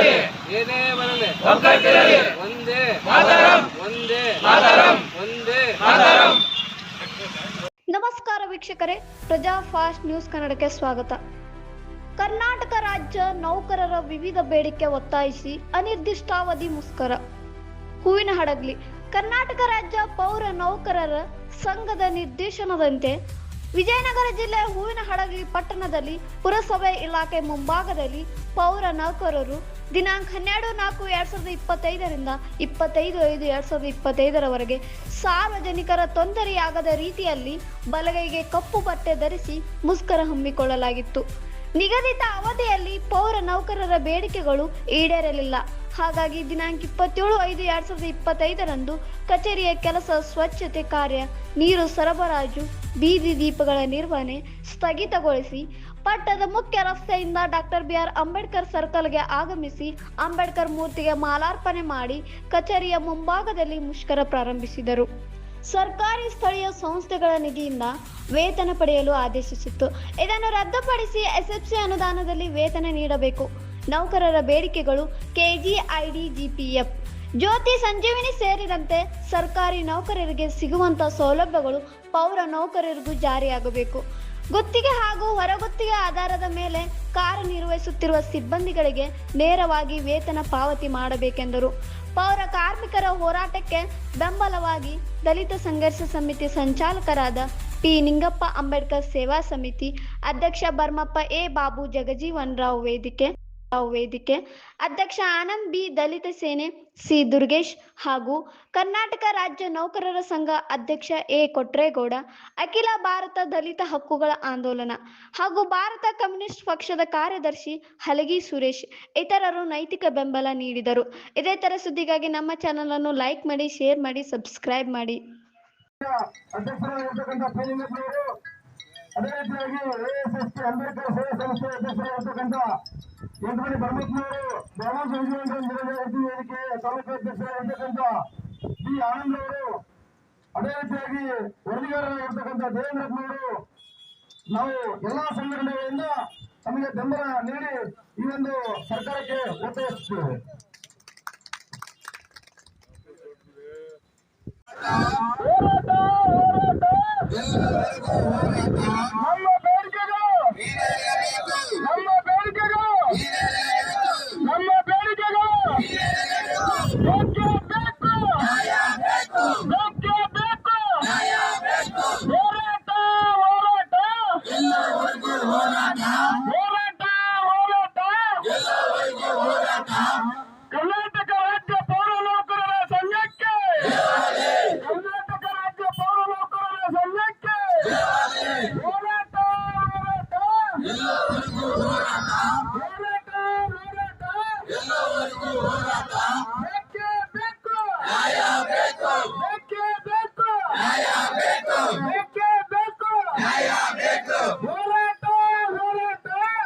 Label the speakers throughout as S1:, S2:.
S1: ಏನೇ ಬರಲಿ. ಒಂದೇ. ಒಂದೇ. ಒಂದೇ.
S2: ನಮಸ್ಕಾರ ವೀಕ್ಷಕರೇ. ಪ್ರಜಾ ಫಾಸ್ಟ್ ನ್ಯೂಸ್ ಕನ್ನಡಕ್ಕೆ ಸ್ವಾಗತ. ಕರ್ನಾಟಕ ರಾಜ್ಯ ನೌಕರರ ವಿವಿಧ ಬೇಡಿಕೆ ಒತ್ತಾಯಿಸಿ ಅನಿರ್ದಿಷ್ಟಾವಧಿ ಮುಷ್ಕರ. ಹೂವಿನ ಹಡಗ್ಲಿ. ಕರ್ನಾಟಕ ರಾಜ್ಯ ಪೌರ ನೌಕರರ ಸಂಘದ ನಿರ್ದೇಶನದಂತೆ ವಿಜಯನಗರ ಜಿಲ್ಲೆ ಹೂವಿನ ಹಡಗಿ ಪಟ್ಟಣದಲ್ಲಿ ಪುರಸಭೆ ಇಲಾಖೆ ಮುಂಭಾಗದಲ್ಲಿ ಪೌರ ನೌಕರರು ದಿನಾಂಕ ಹನ್ನೆರಡು ನಾಲ್ಕು ಎರಡ್ ಸಾವಿರದ ಇಪ್ಪತ್ತೈದರಿಂದ ಇಪ್ಪತ್ತೈದು ಐದು ಎರಡ್ ಸಾವಿರದ ಇಪ್ಪತ್ತೈದರವರೆಗೆ ಸಾರ್ವಜನಿಕರ ತೊಂದರೆಯಾಗದ ರೀತಿಯಲ್ಲಿ ಬಲಗೈಗೆ ಕಪ್ಪು ಬಟ್ಟೆ ಧರಿಸಿ ಮುಷ್ಕರ ಹಮ್ಮಿಕೊಳ್ಳಲಾಗಿತ್ತು. ನಿಗದಿತ ಅವಧಿಯಲ್ಲಿ ಪೌರ ನೌಕರರ ಬೇಡಿಕೆಗಳು ಈಡೇರಲಿಲ್ಲ. ಹಾಗಾಗಿ ದಿನಾಂಕ ಇಪ್ಪತ್ತೇಳು ಐದು ಎರಡ್ ಸಾವಿರದ ಇಪ್ಪತ್ತೈದರಂದು ಕಚೇರಿಯ ಕೆಲಸ ಸ್ವಚ್ಛತೆ ಕಾರ್ಯ, ನೀರು ಸರಬರಾಜು, ಬೀದಿ ದೀಪಗಳ ನಿರ್ವಹಣೆ ಸ್ಥಗಿತಗೊಳಿಸಿ ಪಟ್ಟದ ಮುಖ್ಯ ರಸ್ತೆಯಿಂದ ಡಾಕ್ಟರ್ ಬಿ ಆರ್ ಅಂಬೇಡ್ಕರ್ ಸರ್ಕಲ್ಗೆ ಆಗಮಿಸಿ ಅಂಬೇಡ್ಕರ್ ಮೂರ್ತಿಗೆ ಮಾಲಾರ್ಪಣೆ ಮಾಡಿ ಕಚೇರಿಯ ಮುಂಭಾಗದಲ್ಲಿ ಮುಷ್ಕರ ಪ್ರಾರಂಭಿಸಿದರು. ಸರ್ಕಾರಿ ಸ್ಥಳೀಯ ಸಂಸ್ಥೆಗಳ ನಿಧಿಯಿಂದ ವೇತನ ಪಡೆಯಲು ಆದೇಶಿಸಿತ್ತು. ಇದನ್ನು ರದ್ದುಪಡಿಸಿ ಎಸ್ಎಫ್ಸಿ ಅನುದಾನದಲ್ಲಿ ವೇತನ ನೀಡಬೇಕು. ನೌಕರರ ಬೇಡಿಕೆಗಳು ಕೆಜಿಐಡಿ ಜಿಪಿಎಫ್ ಜ್ಯೋತಿ ಸಂಜೀವಿನಿ ಸೇರಿದಂತೆ ಸರ್ಕಾರಿ ನೌಕರರಿಗೆ ಸಿಗುವಂತಹ ಸೌಲಭ್ಯಗಳು ಪೌರ ನೌಕರರಿಗೂ ಜಾರಿಯಾಗಬೇಕು. ಗುತ್ತಿಗೆ ಹಾಗೂ ಹೊರಗುತ್ತಿಗೆ ಆಧಾರದ ಮೇಲೆ ಕಾರ್ಯನಿರ್ವಹಿಸುತ್ತಿರುವ ಸಿಬ್ಬಂದಿಗಳಿಗೆ ನೇರವಾಗಿ ವೇತನ ಪಾವತಿ ಮಾಡಬೇಕೆಂದರು. ಪೌರ ಕಾರ್ಮಿಕರ ಹೋರಾಟಕ್ಕೆ ಬೆಂಬಲವಾಗಿ ದಲಿತ ಸಂಘರ್ಷ ಸಮಿತಿ ಸಂಚಾಲಕರಾದ ಪಿ ನಿಂಗಪ್ಪ ಅಂಬೇಡ್ಕರ್ ಸೇವಾ ಸಮಿತಿ ಅಧ್ಯಕ್ಷ ಬರ್ಮಪ್ಪ ಎ ಬಾಬು ಜಗಜೀವನ್ ರಾವ್ ವೇದಿಕೆ. ವೇದಿಕೆ. ಅಧ್ಯಕ್ಷ ಆನಂದ್ ಬಿ, ದಲಿತ ಸೇನೆ ಸಿ, ದುರ್ಗೇಶ್ ಹಾಗೂ ಕರ್ನಾಟಕ ರಾಜ್ಯ ನೌಕರರ ಸಂಘ ಅಧ್ಯಕ್ಷ ಎ, ಕೊಟ್ರೇಗೌಡ. ಅಖಿಲ ಭಾರತ ದಲಿತ ಹಕ್ಕುಗಳ ಆಂದೋಲನ ಹಾಗೂ ಭಾರತ ಕಮ್ಯುನಿಸ್ಟ್ ಪಕ್ಷದ ಕಾರ್ಯದರ್ಶಿ ಹಲಗಿ ಸುರೇಶ್ ಇತರರು ನೈತಿಕ ಬೆಂಬಲ ನೀಡಿದರು. ಇದೇ ತರ ಸುದ್ದಿಗಾಗಿ ನಮ್ಮ ಚಾನಲ್ ಅನ್ನು ಲೈಕ್ ಮಾಡಿ ಶೇರ್ ಮಾಡಿ ಸಬ್ಸ್ಕ್ರೈಬ್ ಮಾಡಿ.
S3: ಅದೇ ರೀತಿಯಾಗಿ ಎಎಸ್ಎಸ್ಟಿ ಅಂಬೇಡ್ಕರ್ ಸೇವಾ ಸಂಸ್ಥೆ ಅಧ್ಯಕ್ಷರಾಗಿರ್ತಕ್ಕಂಥ ಎಂಟಮಣಿ ಬರ್ಮಪ್ಪನವರು ಬ್ರಹ್ಮ ಸಂಜೀವನ ವೇದಿಕೆ ತಾಲೂಕು ಅಧ್ಯಕ್ಷರಾಗಿರ್ತಕ್ಕಂಥ ಬಿ ಆನಂದ್ ಅವರು, ಅದೇ ರೀತಿಯಾಗಿ ವರದಿಗಾರರಾಗಿರ್ತಕ್ಕಂಥ ದೇವೇಂದ್ರಪ್ಪನವರು ನಾವು ಎಲ್ಲಾ ಸಂಘಟನೆಗಳಿಂದ ನಮಗೆ ಬೆಂಬಲ ನೀಡಿ ಈ ಒಂದು ಸರ್ಕಾರಕ್ಕೆ ಒತ್ತಾಯಿಸುತ್ತೇವೆ. ನಮ್ಮ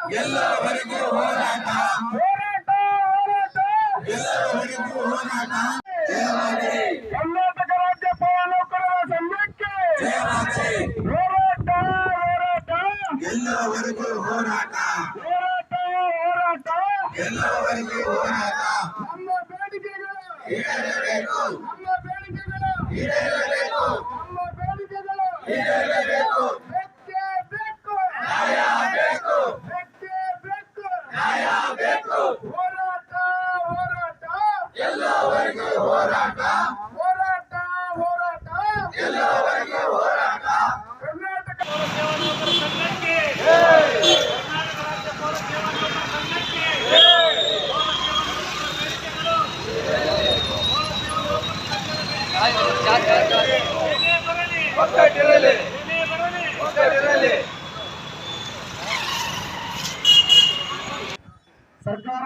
S3: ಹೋರಾಟ. ಹೋರಾಟ ಹೋರಾಟ. ಕರ್ನಾಟಕ ರಾಜ್ಯ ಪೌರ ನೌಕರರ ಸಂಘಕ್ಕೆ ಹೋರಾಟ ಹೋರಾಟ. ಹೋರಾಟ. ಹೋರಾಟ ನಮ್ಮ ಬೇಡಿಕೆಗಳು. ನಮ್ಮ ಬೇಡಿಕೆಗಳು. ನಮ್ಮ ಬೇಡಿಕೆಗಳು. ಬೇಕೇ ಬೇಕು ಬೇಕೇ ಬೇಕು ಹೋರಾಟ ಹೋರಾಟ ಹೋರಾಟ ಹೋರಾಟ ಕರ್ನಾಟಕ
S4: ಸೇವಾ ನೌಕರ ಸಂಘಕ್ಕೆ ಕರ್ನಾಟಕ ರಾಜ್ಯ ಪೌರ ಸೇವಾ ನೌಕರ ಸಂಘಕ್ಕೆ ಪೌರ ಸೇವಾ ನೌಕರರ ಬೇಡಿಕೆಗಳು ಏನೇ
S3: ಸರ್ಕಾರ,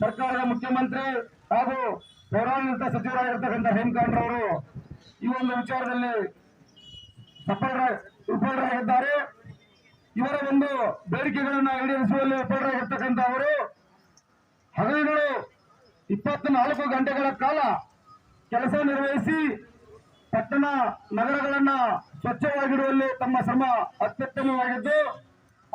S3: ಸರ್ಕಾರದ ಮುಖ್ಯಮಂತ್ರಿ ಹಾಗೂ ಪೌರಾಡಳಿತ ಸಚಿವರಾಗಿರ್ತಕ್ಕಂಥ ಹೇಮಕಾಂಡ್ರವರು ಈ ಒಂದು ವಿಚಾರದಲ್ಲಿ ವಿಫಲರಾಗಿದ್ದಾರೆ. ಇವರ ಒಂದು ಬೇಡಿಕೆಗಳನ್ನು ಈಡೇರಿಸುವಲ್ಲಿ ವಿಫಲರಾಗಿರ್ತಕ್ಕಂಥ ಅವರು ಹಗಲಿಗಳು ಇಪ್ಪತ್ನಾಲ್ಕು ಗಂಟೆಗಳ ಕಾಲ ಕೆಲಸ ನಿರ್ವಹಿಸಿ ಪಟ್ಟಣ ನಗರಗಳನ್ನ ಸ್ವಚ್ಛವಾಗಿಡುವಲ್ಲಿ ತಮ್ಮ ಶ್ರಮ ಅತ್ಯುತ್ತಮವಾಗಿದ್ದು